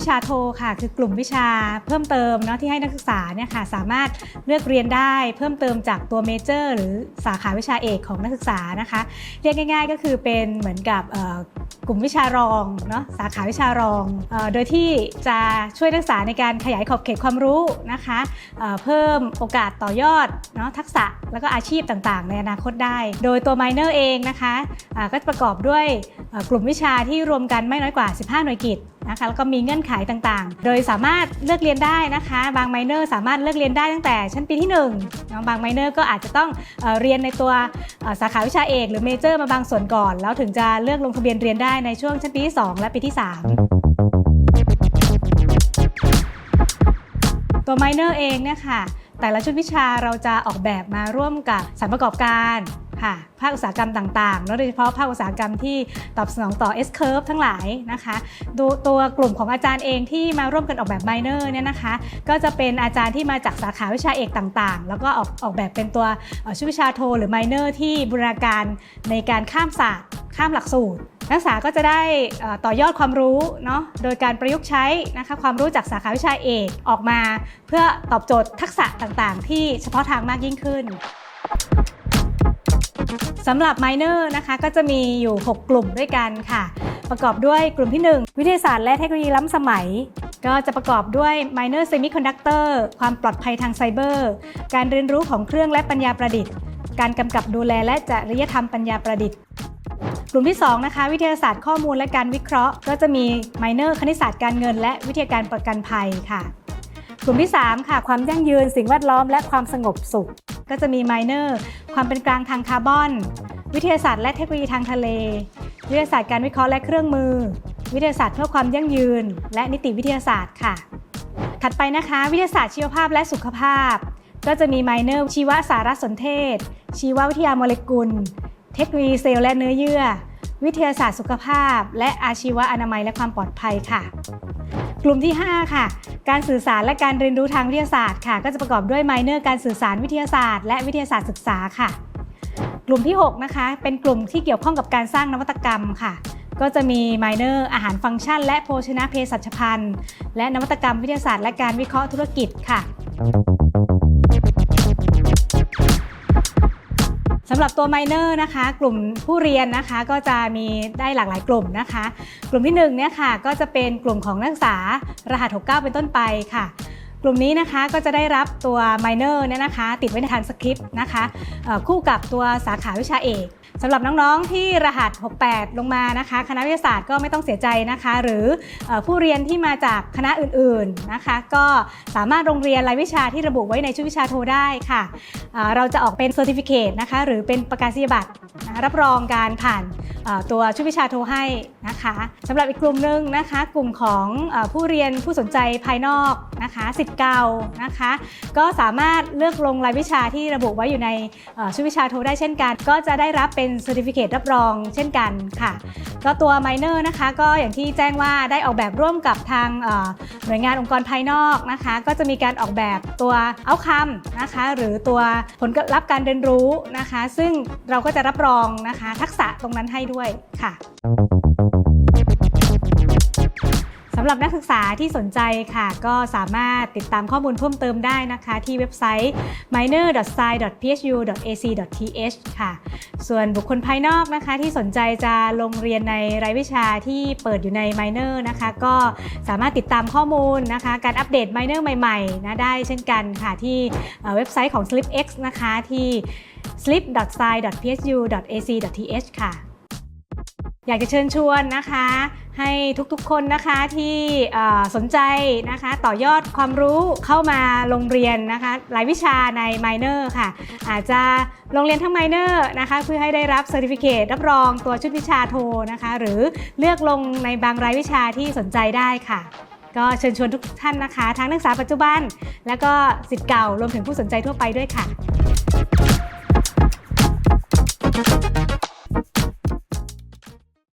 วิชาโทค่ะคือกลุ่มวิชาเพิ่มเติมเนาะที่ให้นักศึกษาเนี่ยค่ะสามารถเลือกเรียนได้เพิ่มเติมจากตัวเมเจอร์หรือสาขาวิชาเอกของนักศึกษานะคะเรียกง่าย ๆ ก็คือเป็นเหมือนกับกลุ่มวิชารองเนาะสาขาวิชารองออโดยที่จะช่วยนักศึกษาในการขยายขอบเขตความรู้นะคะเเพิ่มโอกาสต่อยอดเนาะทักษะแล้วก็อาชีพต่างๆ ในอนาคตได้ โดยตัว minor เองนะคะก็ประกอบด้วยกลุ่มวิชาที่รวมกันไม่น้อยกว่า 15 หน่วยกิต นะคะแล้วก็มีเงื่อนไขต่างๆ โดยสามารถเลือกเรียนได้นะคะ บาง minor สามารถเลือกเรียนได้ตั้งแต่ชั้นปีที่1เนาะบาง minor ก็อาจจะต้องเอเรียนในตัวสาขาวิชาเอก หรือเมเจอร์มาบางส่วนก่อน แล้วถึงจะเลือกลงทะเบียนเรียนได้ในช่วงชั้นปีที่ 2 และปีที่ 3 ตัว minor เองเนี่ยค่ะแต่ละชุดวิชาเราจะออกแบบมาร่วมกับสานประกอบการ ค่ะภาคอุตสาหกรรมต่างๆแล้วโดยเฉพาะภาคอุตสาหกรรมที่ตอบสนองต่อ S curve ทั้งหลายนะคะดูตัวกลุ่มของอาจารย์เองที่มาร่วมกันออกแบบ minor เนี่ยนะคะ ก็จะเป็นอาจารย์ที่มาจากสาขาวิชาเอกต่างๆ แล้วก็ออกออกแบบเป็นตัวชุดวิชาโทหรือ minor ที่บูรณาการในการข้ามศาสตร์ ข้ามหลักสูตรนักศึกษาก็จะได้ต่อยอดความรู้เนาะโดยการประยุกต์ใช้นะคะความรู้จากสาขาวิชาเอกออกมา เพื่อตอบโจทย์ทักษะต่างๆ ที่เฉพาะทางมากยิ่งขึ้น สำหรับ minor นะคะก็จะมีอยู่ 6 กลุ่มด้วยกันค่ะ ประกอบด้วยกลุ่มที่ 1 วิทยาศาสตร์และเทคโนโลยีล้ำสมัย ก็จะประกอบด้วย minor semiconductor ความปลอดภัยทางไซเบอร์ การเรียนรู้ของเครื่องและปัญญาประดิษฐ์ การกำกับดูแลและจริยธรรมปัญญาประดิษฐ์ กลุ่มที่ 2 นะคะ วิทยาศาสตร์ข้อมูลและการวิเคราะห์ ก็จะมี minor คณิตศาสตร์การเงิน และวิทยาการประกันภัยค่ะ กลุ่มที่ 3 ค่ะ ความยั่งยืน สิ่งแวดล้อม และความสงบสุขก็จะมี minor ความเป็นกลางทางคาร์บอน วิทยาศาสตร์และเทคโนโลยีทางทะเล วิทยาศาสตร์การวิเคราะห์และเครื่องมือ วิทยาศาสตร์เพื่อความยั่งยืน และนิติวิทยาศาสตร์ค่ะ ถัดไปนะคะ วิทยาศาสตร์ชีวภาพและสุขภาพ ก็จะมี minor ชีวสารสนเทศ ชีววิทยาโมเลกุล เทคโนโลยีเซลล์และเนื้อเยื่อ วิทยาศาสตร์สุขภาพ และอาชีวะอนามัยและความปลอดภัยค่ะ กลุ่มที่ 5 ค่ะ การสื่อสารและการเรียนรู้ทางวิทยาศาสตร์ค่ะ ก็จะประกอบด้วยไมเนอร์การสื่อสารวิทยาศาสตร์และวิทยาศาสตร์ศึกษาค่ะ กลุ่มที่ 6 นะคะ เป็นกลุ่มที่เกี่ยวข้องกับการสร้างนวัตกรรมค่ะ ก็จะมีไมเนอร์อาหารฟังก์ชัน และโภชนะเภสัชพันธ์และนวัตกรรมวิทยาศาสตร์และการวิเคราะห์ธุรกิจค่ะ สำหรับตัวไมเนอร์นะคะ กลุ่มผู้เรียนนะคะก็จะมีได้หลากหลายกลุ่มนะคะ กลุ่มที่1เนี่ยค่ะก็จะเป็นกลุ่มของนักศึกษารหัส 69 เป็นต้นไปค่ะ กลุ่มนี้นะคะก็จะได้รับตัวไมเนอร์เนี่ยนะคะ ติดไว้ในทางสคริปต์นะคะคู่กับตัวสาขาวิชาเอก สำหรับน้องๆที่รหัส 68 ลงมานะคะ คณะวิทยาศาสตร์ก็ไม่ต้องเสียใจนะคะ หรืออผู้เรียนที่มาจากคณะอื่นๆนะคะ ก็สามารถโรงเรียนรายวิชาที่ระบุไว้ในชุดวิชาโทได้ค่ะเเราจะออกเป็น Certificate นะคะหรือเป็นประกาศนียบัตรนะะรับรองการผ่านตัวชุดวิชาโทให้นะคะสำหรับอีกกลุ่มหนึ่งนะคะ กลุ่มของอผู้เรียนผู้สนใจภายนอกนะคะสิทธิ์เก่านะคะ ก็สามารถเลือกลงรายวิชาที่ระบุไว้อยู่ในชุดวิชาโทได้เช่นกัน ก็จะได้รับเป็น Certificate รับรองเช่นกันค่ะก็ตัว minor นะคะ ก็อย่างที่แจ้งว่าได้ออกแบบร่วมกับทางเอ่อหน่วยงานองค์กรภายนอกนะคะ ก็จะมีการออกแบบตัวเอาคำนะคะ หรือตัวผลลัพธ์การเรียนรู้นะคะ ซึ่งเราก็จะรับรองนะคะ ทักษะตรงนั้นให้ด้วยค่ะสำหรับนักศึกษาที่สนใจค่ะ ก็สามารถติดตามข้อมูลเพิ่มเติมได้นะคะ ที่เว็บไซต์ minor.sci.psu.ac.th ค่ะ ส่วนบุคคลภายนอกนะคะ ที่สนใจจะลงเรียนในรายวิชาที่เปิดอยู่ใน minor นะคะ ก็สามารถติดตามข้อมูลนะคะ การอัปเดต minor ใหม่ๆนะได้เช่นกันค่ะที่เว็บไซต์ของ SlipX นะคะที่ slip.sci.psu.ac.th ค่ะ อยากจะเชิญชวนนะคะ ให้ทุกๆคนนะคะที่สนใจนะคะต่อยอดความรู้เข้ามาโรงเรียนนะคะรายวิชาใน minor ค่ะ อาจจะโรงเรียนทั้ง minor นะคะเพื่อให้ได้รับ certificate รับรองตัวชุดวิชาโทนะคะหรือเลือกลงในบางรายวิชาที่สนใจได้ค่ะ ก็เชิญชวนทุกท่านนะคะ ทั้งนักศึกษาปัจจุบัน และก็สิทธิ์เก่ารวมถึงผู้สนใจทั่วไปด้วยค่ะ